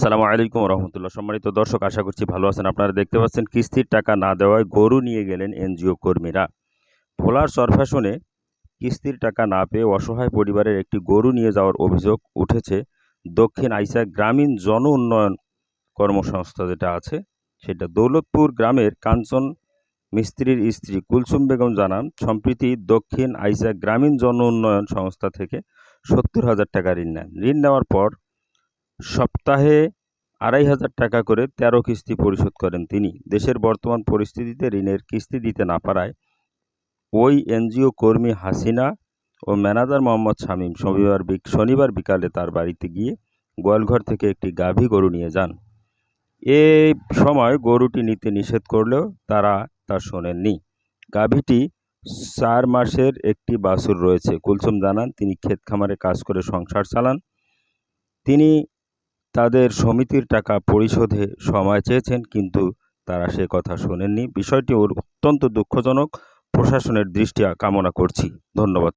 আসসালামু আলাইকুম রহমতুল্লাহ। সম্মানিত দর্শক, আশা করছি ভালো আছেন। আপনারা দেখতে পাচ্ছেন কিস্তির টাকা না দেওয়ায় গরু নিয়ে গেলেন এনজিও কর্মীরা। ভোলার সরফ্যাশনে কিস্তির টাকা না পেয়ে অসহায় পরিবারের একটি গরু নিয়ে যাওয়ার অভিযোগ উঠেছে। দক্ষিণ আইসা গ্রামীণ জন উন্নয়ন কর্মসংস্থা যেটা আছে, সেটা দৌলতপুর গ্রামের কাঞ্চন মিস্ত্রির স্ত্রী কুলসুম বেগম জানান, সম্প্রতি দক্ষিণ আইসা গ্রামীণ জন উন্নয়ন সংস্থা থেকে সত্তর হাজার টাকা ঋণ নেন। ঋণ নেওয়ার পর সপ্তাহে আড়াই হাজার টাকা করে তেরো কিস্তি পরিশোধ করেন তিনি। দেশের বর্তমান পরিস্থিতিতে ঋণের কিস্তি দিতে না পারায় ওই এনজিও কর্মী হাসিনা ও ম্যানেজার মোহাম্মদ শামীম শনিবার শনিবার বিকালে তার বাড়িতে গিয়ে গোয়ালঘর থেকে একটি গাভী গরু নিয়ে যান। এ সময় গরুটি নিতে নিষেধ করলেও তারা তা শোনেননি। গাভীটি চার মাসের একটি বাছুর রয়েছে। কুলসুম জানান, তিনি ক্ষেত খামারে কাজ করে সংসার চালান। তিনি তাদের সমিতির টাকা পরিশোধে সময় চেয়েছেন, কিন্তু তারা সে কথা শোনেননি। বিষয়টি ওর অত্যন্ত দুঃখজনক। প্রশাসনের দৃষ্টি কামনা করছি। ধন্যবাদ।